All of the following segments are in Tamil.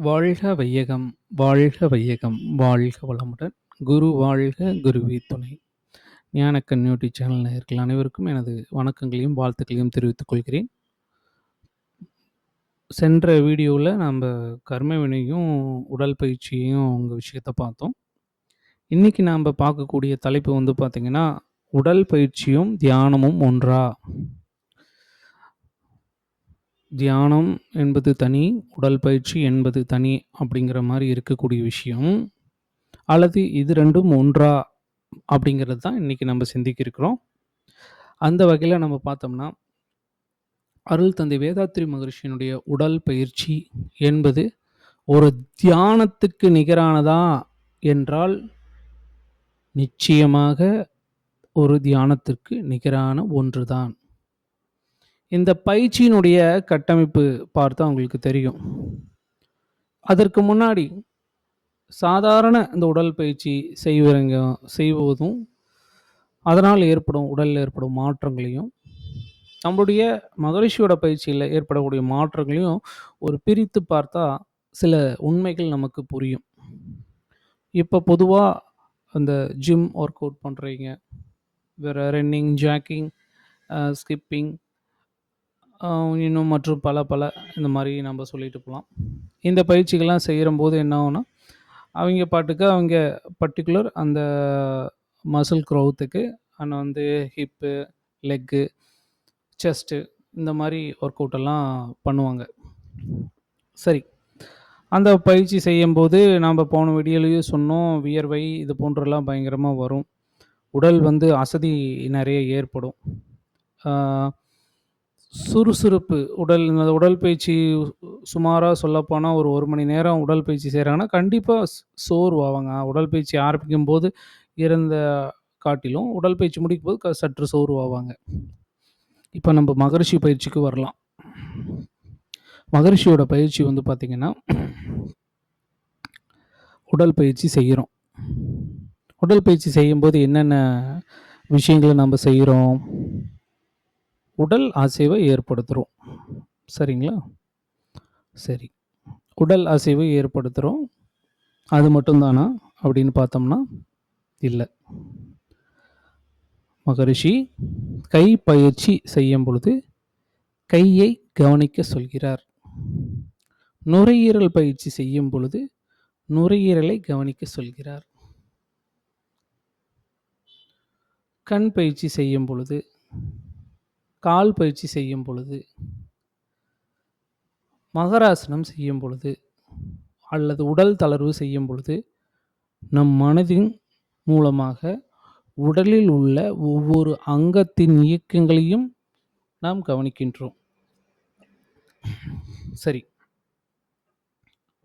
வாழ்க வையகம் வாழ்க வையகம் வாழ்க வளமுடன். குரு வாழ்க குருவி துணை. ஞானக்கன் யூடியூப் சேனல் நேர்கள் அனைவருக்கும் எனது வணக்கங்களையும் வாழ்த்துக்களையும் தெரிவித்துக் கொள்கிறேன். சென்ற வீடியோவில் நம்ம கர்ம வினையும் உடல் பயிற்சியையும் உங்கள் விஷயத்தை பார்த்தோம். இன்றைக்கி நாம் பார்க்கக்கூடிய தலைப்பு வந்து பார்த்திங்கன்னா உடல் பயிற்சியும் தியானமும் ஒன்றா? தியானம் என்பது தனி உடல் பயிற்சி என்பது தனி அப்படிங்கிற மாதிரி இருக்கக்கூடிய விஷயம். அல்லது இது ரெண்டும் ஒன்றா அப்படிங்கிறது தான் இன்றைக்கி நம்ம சிந்திக்க இருக்கிறோம். அந்த வகையில் நம்ம பார்த்தோம்னா அருள் தந்தை வேதாத்ரி மகரிஷியினுடைய உடல் பயிற்சி என்பது ஒரு தியானத்துக்கு நிகரானதா என்றால் நிச்சயமாக ஒரு தியானத்திற்கு நிகரான ஒன்றுதான். இந்த பயிற்சியினுடைய கட்டமைப்பு பார்த்தா உங்களுக்கு தெரியும். அதற்கு முன்னாடி சாதாரண இந்த உடல் பயிற்சி செய்வங்க செய்வதும் அதனால் ஏற்படும் உடலில் ஏற்படும் மாற்றங்களையும் நம்மளுடைய மகரிஷியோட பயிற்சியில் ஏற்படக்கூடிய மாற்றங்களையும் ஒரு பிரித்து பார்த்தா சில உண்மைகள் நமக்கு புரியும். இப்போ பொதுவாக அந்த ஜிம் ஒர்க் அவுட் பண்ணுறீங்க வேறு ரன்னிங் ஜாக்கிங் ஸ்கிப்பிங் இன்னும் மற்றும் பல பல இந்த மாதிரி நம்ம சொல்லிட்டு போகலாம் இந்த பயிற்சிகள்லாம் செய்கிறம்போது என்ன ஆகும்னா அவங்க பாட்டுக்கு அவங்க பர்டிகுலர் அந்த மசில் க்ரௌத்துக்கு ஆனால் வந்து ஹிப்பு லெக்கு செஸ்ட்டு இந்த மாதிரி ஒர்க் அவுட்டெல்லாம் பண்ணுவாங்க. சரி. அந்த பயிற்சி செய்யும்போது நாம் போன வீடியோலையும் சொன்னோம் வியர்வை இது போன்றெல்லாம் பயங்கரமாக வரும். உடல் வந்து அசதி நிறைய ஏற்படும். சுறுசுறுப்பு உடல் இந்த உடற்பயிற்சி சுமாராக சொல்லப்போனால் ஒரு ஒரு மணி நேரம் உடற்பயிற்சி செய்கிறாங்கன்னா கண்டிப்பாக சோர்வாவாங்க. உடற்பயிற்சி ஆரம்பிக்கும் போது இருந்த காட்டிலும் உடற்பயிற்சி முடிக்கும் போது க சற்று சோர்வாவாங்க. இப்போ நம்ம மகரிஷி பயிற்சிக்கு வரலாம். மகரிஷியோட பயிற்சி வந்து பார்த்திங்கன்னா உடல் பயிற்சி செய்கிறோம் உடல் பயிற்சி செய்யும்போது என்னென்ன விஷயங்களை நம்ம செய்கிறோம் உடல் அசைவை ஏற்படுத்துகிறோம் சரிங்களா? சரி. உடல் அசைவை ஏற்படுத்துகிறோம் அது மட்டும்தானா? அப்படின்னு பார்த்தோம்னா இல்லை. மகரிஷி கை பயிற்சி செய்யும் பொழுது கையை கவனிக்க சொல்கிறார். நுரையீரல் பயிற்சி செய்யும் பொழுது நுரையீரலை கவனிக்க சொல்கிறார். கண் பயிற்சி செய்யும் பொழுது கால் பயிற்சி செய்யும் பொழுது மகராசனம் செய்யும் பொழுது அல்லது உடல் தளர்வு செய்யும் பொழுது நம் மனதின் மூலமாக உடலில் உள்ள ஒவ்வொரு அங்கத்தின் இயக்கங்களையும் நாம் கவனிக்கின்றோம். சரி.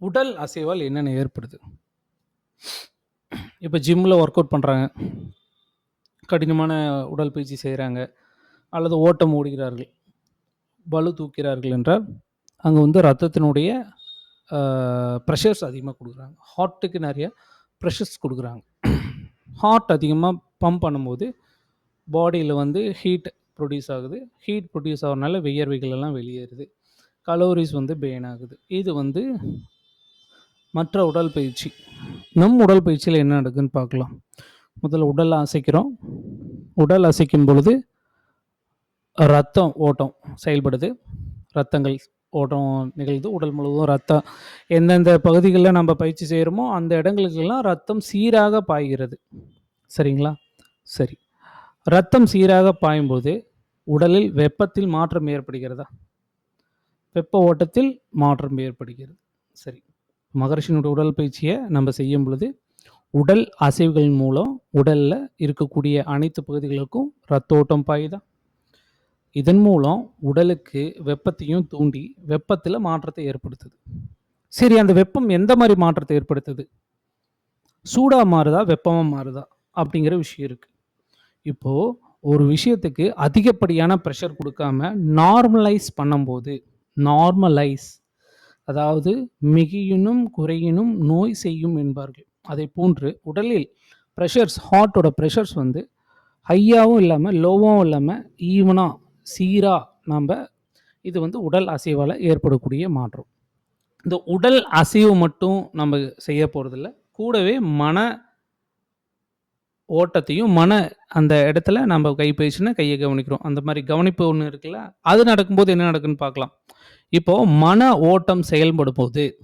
உடல் அசைவால் என்னென்ன ஏற்படுது? இப்போ ஜிம்மில் ஒர்க் அவுட் பண்ணுறாங்க கடினமான உடல் பயிற்சி செய்கிறாங்க அல்லது ஓட்டம் ஓடுகிறார்கள் பலு தூக்கிறார்கள் என்றால் அங்கே வந்து ரத்தத்தினுடைய ப்ரெஷர்ஸ் அதிகமாக கொடுக்குறாங்க. ஹார்ட்டுக்கு நிறைய ப்ரெஷர்ஸ் கொடுக்குறாங்க. ஹார்ட் அதிகமாக பம்ப் பண்ணும்போது பாடியில் வந்து ஹீட் ப்ரொடியூஸ் ஆகுது. ஹீட் ப்ரொடியூஸ் ஆகிறனால வியர்வைகள் எல்லாம் வெளியேறுது. கலோரிஸ் வந்து பெயின் ஆகுது. இது வந்து மற்ற உடல் பயிற்சி. நம் உடல் பயிற்சியில் என்ன நடக்குதுன்னு பார்க்கலாம். முதல்ல உடல் அசைக்கிறோம். உடல் அசைக்கும் பொழுது ரத்தம் ஓட்டம் செயல்படுது. ரத்தங்கள் ஓட்டம் நிகழ்ந்து உடல் முழுவதும் ரத்தம். எந்தெந்த பகுதிகளில் நம்ம பயிற்சி செய்கிறோமோ அந்த இடங்களுக்கெல்லாம் ரத்தம் சீராக பாய்கிறது. சரிங்களா? சரி. ரத்தம் சீராக பாயும்போது உடலில் வெப்பத்தில் மாற்றம் ஏற்படுகிறதா? வெப்ப ஓட்டத்தில் மாற்றம் ஏற்படுகிறது. சரி. மகர்ஷியினுடைய உடல் பயிற்சியை நம்ம செய்யும் பொழுது உடல் அசைவுகளின் மூலம் உடலில் இருக்கக்கூடிய அனைத்து பகுதிகளுக்கும் ரத்த ஓட்டம் பாயுதா? இதன் மூலம் உடலுக்கு வெப்பத்தையும் தூண்டி வெப்பத்தில் மாற்றத்தை ஏற்படுத்துது. சரி அந்த வெப்பம் எந்த மாதிரி மாற்றத்தை ஏற்படுத்துது? சூடாக மாறுதா வெப்பமாக மாறுதா அப்படிங்கிற விஷயம் இருக்குது இப்போது ஒரு விஷயத்துக்கு அதிகப்படியான ப்ரெஷர் கொடுக்காம நார்மலைஸ் பண்ணும்போது நார்மலைஸ் அதாவது மிகியினும் குறையினும் நோய் செய்யும் என்பார்கள். அதை போன்று உடலில் ப்ரெஷர்ஸ் ஹார்ட்டோட ப்ரெஷர்ஸ் வந்து ஹையாகவும் இல்லாமல் லோவாகவும் இல்லாமல் ஈவனாக சீராக நாம் இது வந்து உடல் அசைவால் ஏற்படக்கூடிய மாற்றம் இந்த உடல் அசைவு மட்டும் நம்ம செய்ய போகிறதில்ல கூடவே மன ஓட்டத்தையும், மன அந்த இடத்துல நம்ம கை கையை கவனிக்கிறோம். அந்த மாதிரி கவனிப்பு ஒன்று இருக்குல்ல, அது நடக்கும்போது என்ன நடக்குன்னு பார்க்கலாம். இப்போது மன ஓட்டம் செயல்படும்போது போது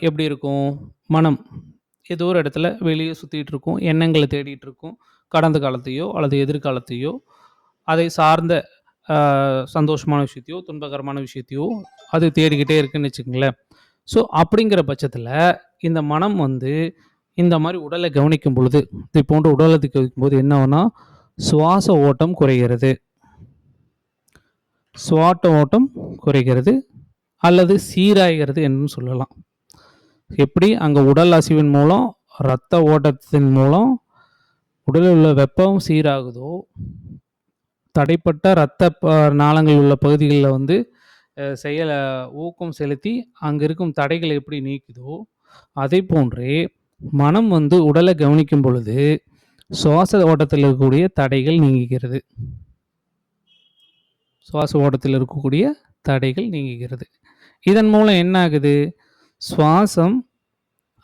எப்படி இருக்கும்? மனம் ஏதோ ஒரு இடத்துல வெளியே சுத்திட்டு இருக்கும். எண்ணங்களை தேடிட்டு இருக்கும். கடந்த காலத்தையோ அல்லது எதிர்காலத்தையோ, அதை சார்ந்த சந்தோஷமான விஷயத்தையோ, துன்பகரமான விஷயத்தையோ அது தேடிக்கிட்டே இருக்குன்னு வச்சுக்கோங்களேன் ஸோ அப்படிங்கிற பட்சத்தில் இந்த மனம் வந்து இந்த மாதிரி உடலை கவனிக்கும் பொழுது, இது போன்ற உடலத்தை கவனிக்கும்போது என்ன ஆகும்னா, சுவாச ஓட்டம் குறைகிறது. சுவாட்ட ஓட்டம் குறைகிறது அல்லது சீராகிறது என்றும் சொல்லலாம். எப்படி அங்கே உடல் அசைவின் மூலம், இரத்த ஓட்டத்தின் மூலம் உடலில் உள்ள வெப்பம் சீராகுதோ, தடைப்பட்ட இரத்த நாளங்கள் உள்ள பகுதிகளில் வந்து செயலை ஊக்கம் செலுத்தி அங்கே இருக்கும் தடைகளை எப்படி நீக்குதோ, அதேபோன்றே மனம் வந்து உடலை கவனிக்கும் பொழுது, சுவாச ஓட்டத்தில் இருக்கக்கூடிய தடைகள் நீங்குகிறது. சுவாச ஓட்டத்தில் இருக்கக்கூடிய தடைகள் நீங்குகிறது. இதன் மூலம் என்ன ஆகுது? சுவாசம்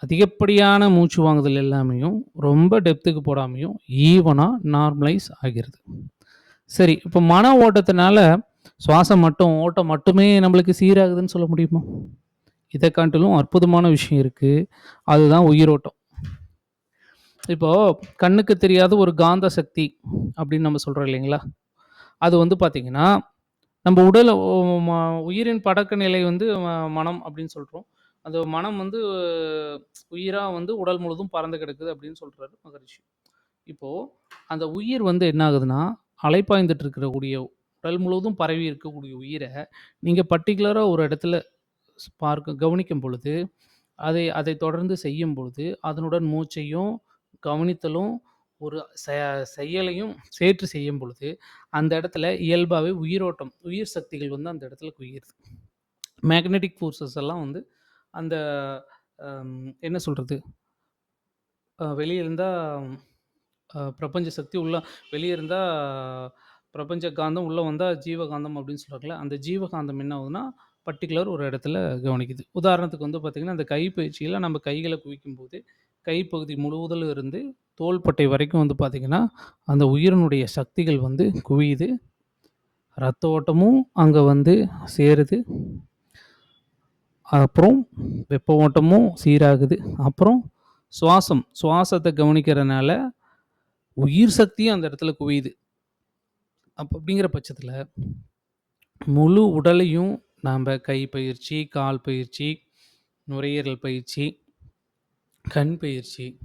அதிகப்படியான மூச்சு வாங்குதல் எல்லாமையும் ரொம்ப டெப்த்துக்கு போடாமையும் ஈவனாக நார்மலைஸ் ஆகிறது. சரி, இப்போ மன ஓட்டத்தினால சுவாசம் மட்டும் ஓட்டம் மட்டுமே நம்மளுக்கு சீராகுதுன்னு சொல்ல முடியுமா? இதை காட்டிலும் அற்புதமான விஷயம் இருக்குது அதுதான் உயிரோட்டம். இப்போது கண்ணுக்கு தெரியாத ஒரு காந்த சக்தி அப்படின்னு நம்ம சொல்கிறோம் இல்லைங்களா? அது வந்து பார்த்திங்கன்னா நம்ம உடல் உயிரின் படக்க நிலை வந்து ம மனம் அப்படின்னு சொல்கிறோம் அந்த மனம் வந்து உயிராக வந்து உடல் முழுதும் பறந்து கிடக்குது அப்படின்னு சொல்கிறாரு மகரிஷி. இப்போது அந்த உயிர் வந்து என்ன ஆகுதுன்னா, அலைப்பாய்ந்துட்டு இருக்கக்கூடிய உடல் முழுவதும் பரவி இருக்கக்கூடிய உயிரை நீங்கள் பர்டிகுலராக ஒரு இடத்துல ஸ் பார்க்க கவனிக்கும் பொழுது, அதை அதை தொடர்ந்து செய்யும் பொழுது, அதனுடன் மூச்சையும், கவனித்தலும், ஒரு செ செயலையும் சேர்த்து செய்யும் பொழுது, அந்த இடத்துல இயல்பாகவே உயிரோட்டம், உயிர் சக்திகள் வந்து அந்த இடத்துல குயிருது மேக்னெட்டிக் ஃபோர்ஸஸ் எல்லாம் வந்து அந்த என்ன சொல்கிறது வெளியே இருந்தால் அ பிரபஞ்ச சக்தி உள்ள வெளிய இருந்தா பிரபஞ்ச காந்தம், உள்ள வந்தா ஜீவகாந்தம் அப்படின்னு சொல்றாங்கல்ல, அந்த ஜீவகாந்தம் என்ன ஆகுதுன்னா, பர்ட்டிகுலர் ஒரு இடத்துல கவனிக்குது. உதாரணத்துக்கு வந்து பார்த்தீங்கன்னா, அந்த கை நம்ம கைகள குவிக்கும்போது, கைப்பகுதி முழுவதிலும் இருந்து தோள்பட்டை வரைக்கும் வந்து பார்த்தீங்கன்னா, அந்த உயிரினுடைய சக்திகள் வந்து குவியுது. ரத்த ஓட்டமும் அங்க வந்து சேருது. அப்புறம் வெப்ப ஓட்டமும் சீராகுது. அப்புறம் சுவாசம், சுவாசத்த கவனிக்கிறனால, உயிர் சக்தியும் அந்த இடத்துல குவியுது. அப்போ அப்படிங்கிற பட்சத்தில் முழு உடலையும் நாம் கை பயிற்சி, கால் பயிற்சி, நுரையீரல் பயிற்சி, கண் பயிற்சி,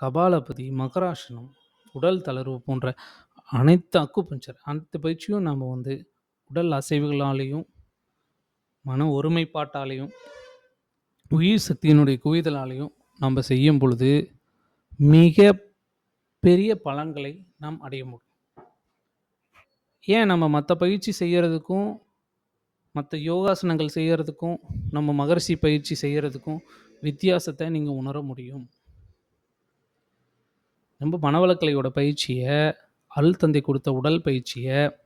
கபாலபதி, மகராசனம், உடல் தளர்வு போன்ற அனைத்து அக்குபஞ்சர் அனைத்து பயிற்சியும் நாம் வந்து உடல் அசைவுகளாலேயும், மன ஒருமைப்பாட்டாலேயும், உயிர் சக்தியினுடைய குவிதலாலேயும் நம்ப செய்யும் பொழுது, மிக பெரிய பலன்களை நாம் அடைய முடியும். ஏன் நம்ம மற்ற பயிற்சி செய்யறதுக்கும், மற்ற யோகாசனங்கள் செய்யறதுக்கும், நம்ம மகரிஷி பயிற்சி செய்யறதுக்கும் வித்தியாசத்தை நீங்கள் உணர முடியும். நம்ம மனவளக்கலையோட பயிற்சியை அருள் தந்தை கொடுத்த உடல் பயிற்சிய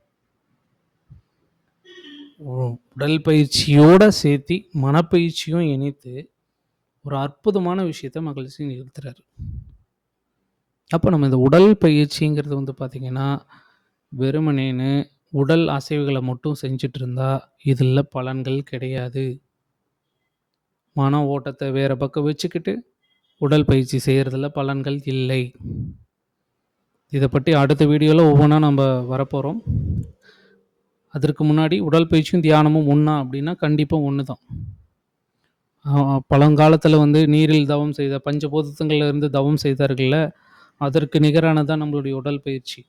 உடல் பயிற்சியோடு சேர்த்தி, மனப்பயிற்சியும் இணைத்து, ஒரு அற்புதமான விஷயத்தை மகிழ்ச்சி நிகழ்த்துறாரு. அப்போ நம்ம இந்த உடல் பயிற்சிங்கிறது வந்து பார்த்திங்கன்னா வெறுமனேன்னு உடல் அசைவுகளை மட்டும் செஞ்சுட்டு இருந்தா, இதில் பலன்கள் கிடையாது. மன ஓட்டத்தை வேறு பக்கம் வச்சுக்கிட்டு, உடல் பயிற்சி செய்கிறதுல பலன்கள் இல்லை. இதை பற்றி அடுத்த வீடியோவில் ஒவ்வொன்றா நம்ம வரப்போகிறோம் அதற்கு முன்னாடி உடல் பயிற்சியும், தியானமும் ஒன்றா அப்படின்னா, கண்டிப்பாக ஒன்று தான். பழங்காலத்தில் வந்து நீரில் தவம் செய்த பஞ்சபூதங்கள்ல இருந்து தவம் செய்தார்கள்ல, அதற்கு நிகரானதான் நம்மளுடைய உடல் பயிற்சி.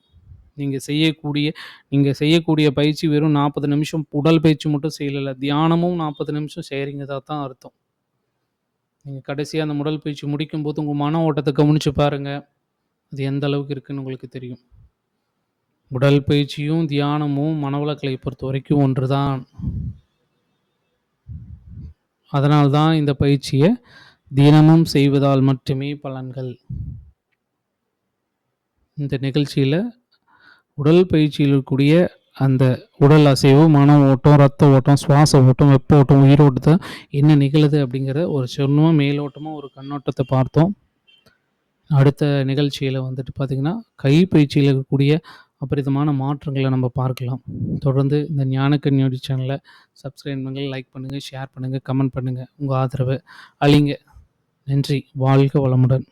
நீங்க செய்யக்கூடிய நீங்க செய்யக்கூடிய பயிற்சி வெறும் 40 நிமிஷம் உடல் பயிற்சி மட்டும் செய்யல. தியானமும் 40 நிமிஷம் செய்றீங்கதா தான் அர்த்தம். நீங்க கடைசியா அந்த உடல் பயிற்சி முடிக்கும்போது, உங்க மன ஓட்டத்த கவனிச்சு பாருங்க. அது எந்த அளவுக்கு இருக்குன்னு உங்களுக்கு தெரியும். உடல் பயிற்சியும், தியானமும் மனவளக்கலைய பொறுத்தவரைக்கும் ஒன்று தான். அதனால் தான் இந்த பயிற்சிய தினமும் செய்வதால் மட்டுமே பலன்கள். இந்த நிகழ்ச்சியில் உடல் பயிற்சியில் இருக்கக்கூடிய அந்த உடல் அசைவு, மன ஓட்டம், ரத்த ஓட்டம், சுவாச ஓட்டம், வெப்ப ஓட்டம், உயிரோட்டத்தை என்ன நிகழுது அப்படிங்கிற ஒரு சொன்னமாக மேலோட்டமாக ஒரு கண்ணோட்டத்தை பார்த்தோம். அடுத்த நிகழ்ச்சியில் வந்துட்டு பார்த்தீங்கன்னா, பயிற்சியில் இருக்கக்கூடிய அபரிதமான மாற்றங்களை நம்ம பார்க்கலாம். தொடர்ந்து இந்த ஞானக்கண் நியூடி சேனலை சப்ஸ்கிரைப் பண்ணுங்கள் லைக் பண்ணுங்கள் ஷேர் பண்ணுங்கள் கமெண்ட் பண்ணுங்கள் உங்கள் ஆதரவு அழிங்க நன்றி. வாழ்க வளமுடன்.